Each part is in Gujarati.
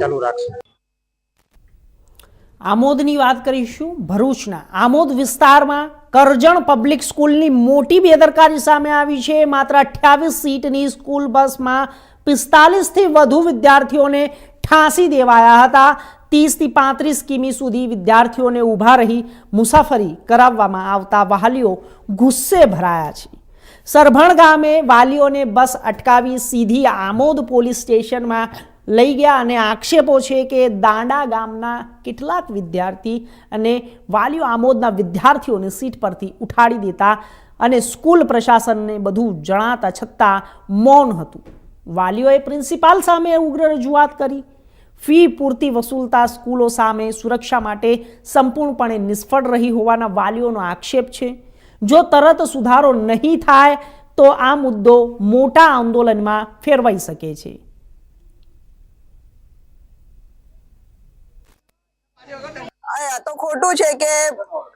ચાલુ રાખશે. આમોદની વાત કરીશું ભરૂચના. આમોદ વિસ્તારમાં કરજણ પબ્લિક સ્કૂલની મોટી બેદરકારી સામે આવી છે. માત્ર અઠ્યાવીસ સીટની સ્કૂલ બસમાં પિસ્તાલીસથી વધુ વિદ્યાર્થીઓને ઠાંસી દેવાયા હતા. ત્રીસથી પાંત્રીસ કિમી સુધી વિદ્યાર્થીઓને ઊભા રહી મુસાફરી કરાવવામાં આવતા વાલીઓ ગુસ્સે ભરાયા છે. સરભણ ગામે વાલીઓને બસ અટકાવી સીધી આમોદ પોલીસ સ્ટેશનમાં લઈ ગયા અને આક્ષેપો છે કે દાંડા ગામના કેટલાક વિદ્યાર્થી અને વાલીઓ આમોદના વિદ્યાર્થીઓને સીટ પરથી ઉઠાડી દેતા અને સ્કૂલ પ્રશાસનને બધું જણાતા છતાં મૌન હતું. વાલીઓએ પ્રિન્સિપાલ સામે ઉગ્ર રજૂઆત કરી. ફી પૂરતી વસૂલતા સ્કૂલો સામે સુરક્ષા માટે સંપૂર્ણપણે નિષ્ફળ રહી હોવાના વાલીઓનો આક્ષેપ છે. જો તરત સુધારો નહીં થાય, તો આ મુદ્દો મોટા આંદોલનમાં ફેરવાઈ શકે છે. આ તો ખોટું છે કે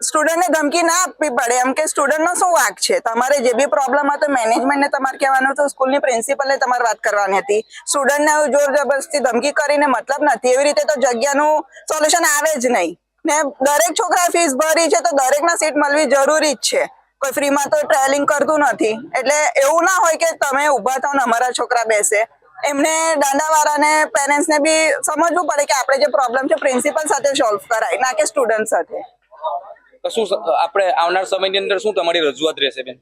સ્ટુડન્ટને ધમકી ના આપવી પડે. એમ કે સ્ટુડન્ટનો શું વાંક છે? તમારે જે બી પ્રોબ્લેમ હતો મેનેજમેન્ટને તમારે કહેવાનું હતું સ્કૂલની પ્રિન્સિપલે તમારે વાત કરવાની હતી. સ્ટુડન્ટને જોર જબરદસ્તી ધમકી કરીને મતલબ નથી. એવી રીતે તો જગ્યાનું સોલ્યુશન આવે જ નહીં. ને દરેક છોકરા ફીસ ભરી છે, તો દરેકના સીટ મળવી જરૂરી જ છે. કોઈ ફ્રીમાં તો ટ્રાવેલિંગ કરતું નથી. એટલે એવું ના હોય કે તમે ઊભા થાવ ને અમારા છોકરા બેસે. એમને દાંડાવાળાને પેરેન્ટ્સને બી સમજવું પડે કે આપણે જે પ્રોબ્લેમ છે પ્રિન્સિપલ સાથે સોલ્વ કરાય ના કે સ્ટુડન્ટ સાથે. શું આપણે આવનાર સમયની અંદર શું તમારી રજૂઆત રહેશે બેન?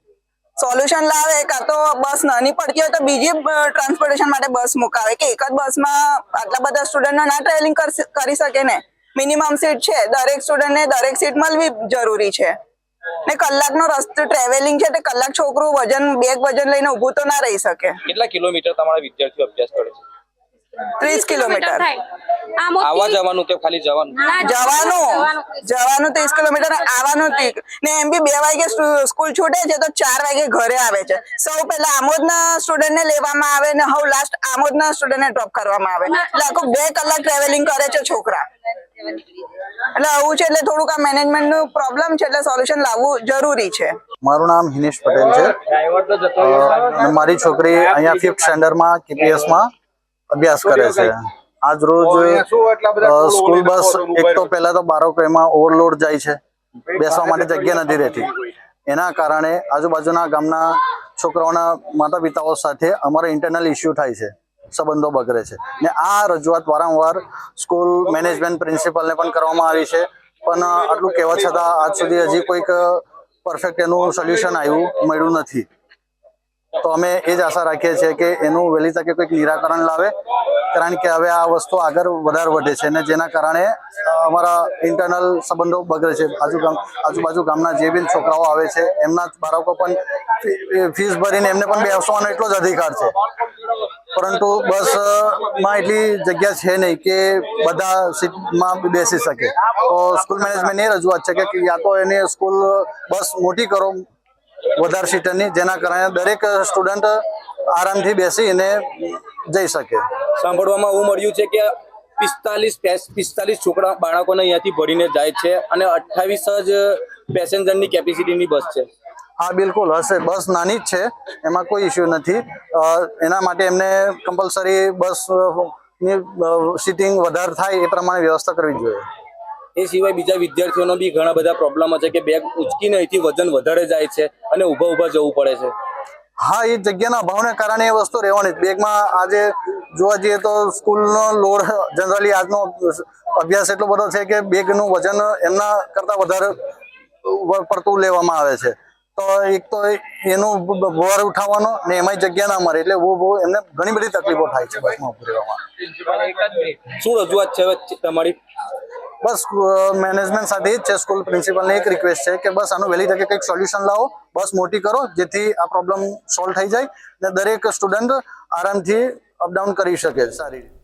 સોલ્યુશન લાવે કાં તો બસ નાની પડતી હોય તો બીજી ટ્રાન્સપોર્ટેશન માટે બસ મુકાવે કે એક જ બસમાં આટલા બધા સ્ટુડન્ટ ના ટ્રાવેલિંગ કરી શકે ને? મિનિમમ સીટ છે દરેક સ્ટુડન્ટને દરેક સીટ મળવી જરૂરી છે. ને કલાકનો રસ્તો ટ્રાવેલિંગ છે તે કલાક છોકરું વજન બેગ વજન લઈને ઊભું તો ના રહી શકે. કેટલા કિલોમીટર તમારા વિદ્યાર્થીઓ અભ્યાસ કરે છે? ત્રીસ કિલોમીટર આવવા જવાનું કે ખાલી જવાનું. જવાનું. જવાનું. ત્રીસ કિલોમીટર આવવાનું ને એમ બી બે વાગે સ્કૂલ છૂટે છે તો ચાર વાગે ઘરે આવે છે. સૌ પહેલા આમોદના સ્ટુડન્ટને લેવામાં આવે ને હવે લાસ્ટ આમોદના સ્ટુડન્ટને ડ્રોપ કરવામાં આવે. એટલે આખું બે કલાક ટ્રાવેલિંગ કરે છે છોકરા. એટલે આવું છે એટલે થોડુંક આ મેનેજમેન્ટનું પ્રોબ્લેમ છે એટલે સોલ્યુશન લાવવું જરૂરી છે. મારું નામ હિનેશ પટેલ છે. મારી છોકરી અહીંયા ફિફ્થ સ્ટેન્ડર્ડમાં કેપીએસમાં અભ્યાસ કરે છે. આજ રોજ સ્કૂલ બસ એક તો પહેલા તો બાળકો એમાં ઓવરલોડ જાય છે. બેસવા માટે જગ્યા નથી રહેતી. એના કારણે આજુબાજુના ગામના છોકરાઓના માતા પિતાઓ સાથે અમારો ઇન્ટરનલ ઇસ્યુ થાય છે. સંબંધો બગડે છે. ને આ રજૂઆત વારંવાર સ્કૂલ મેનેજમેન્ટ પ્રિન્સિપલને પણ કરવામાં આવી છે. પણ આટલું કહેવા છતાં આજ સુધી હજી કોઈક પરફેક્ટ એનું સોલ્યુશન આવ્યું મળ્યું નથી. તો અમે એ જ આશા રાખીએ છીએ કે એનું વહેલી તકે કોઈક નિરાકરણ લાવે, કારણ કે હવે આ વસ્તુ આગળ વધારે વધે છે અને જેના કારણે અમારા ઇન્ટરનલ સંબંધો બગડે છે. આજુ આજુબાજુ ગામના જે બી છોકરાઓ આવે છે, એમના બાળકો પણ ફીસ ભરીને એમને પણ બેસવાનો એટલો જ અધિકાર છે. પરંતુ બસમાં એટલી જગ્યા છે નહીં કે બધા સીટમાં બેસી શકે. તો સ્કૂલ મેનેજમેન્ટ એ રજૂઆત છે કે યા તો એની સ્કૂલ બસ મોટી કરો, વધારે સીટરની જેના કારણે દરેક સ્ટુડન્ટ આરામથી બેસીને જઈ શકે. સાંભળવામાં એવું મળ્યું છે કે પિસ્તાલીસ પિસ્તાલીસ છોકરા, બાળકોને અહીંયાથી ભરીને જાય છે અને અઠ્ઠાવીસ જ પેસેન્જરની કેપેસિટીની બસ છે. હા બિલકુલ હશે. બસ નાની જ છે. એમાં કોઈ ઇસ્યુ નથી. એના માટે એમને કમ્પલસરી બસની સીટિંગ વધારે થાય એ પ્રમાણે વ્યવસ્થા કરવી જોઈએ. એ સિવાય બીજા વિદ્યાર્થીઓનો બી ઘણા બધા પ્રોબ્લેમો છે કે બેગ ઉચકીને અહીંથી વજન વધારે જાય છે અને ઊભા ઊભા જવું પડે છે. હા એ જગ્યાના અભાવને કારણે એ વસ્તુ રહેવાની બેગમાં આજે જોવા જઈએ તો સ્કૂલનો લોડ જનરલી આજનો અભ્યાસ એટલો બધો છે કે બેગનું વજન એમના કરતાં વધારે પડતું લેવામાં આવે છે. તો એક તો એનું બ- બ- ઉઠાવવાનો ને એમાંય જગ્યા ના મળે એટલે બહુ બહુ એમને ઘણી બધી તકલીફો થાય છે બસમાં ઊભી રહેવામાં. શું રજૂઆત છે તમારી? બસ મેનેજમેન્ટ સાથે જ છે સ્કૂલ પ્રિન્સિપલને એક રિક્વેસ્ટ છે કે બસ આનું વહેલી તકે કંઈક સોલ્યુશન લાવો બસ મોટી કરો જેથી આ પ્રોબ્લેમ સોલ્વ થઈ જાય ને દરેક સ્ટુડન્ટ આરામથી અપડાઉન કરી શકે સારી રીતે.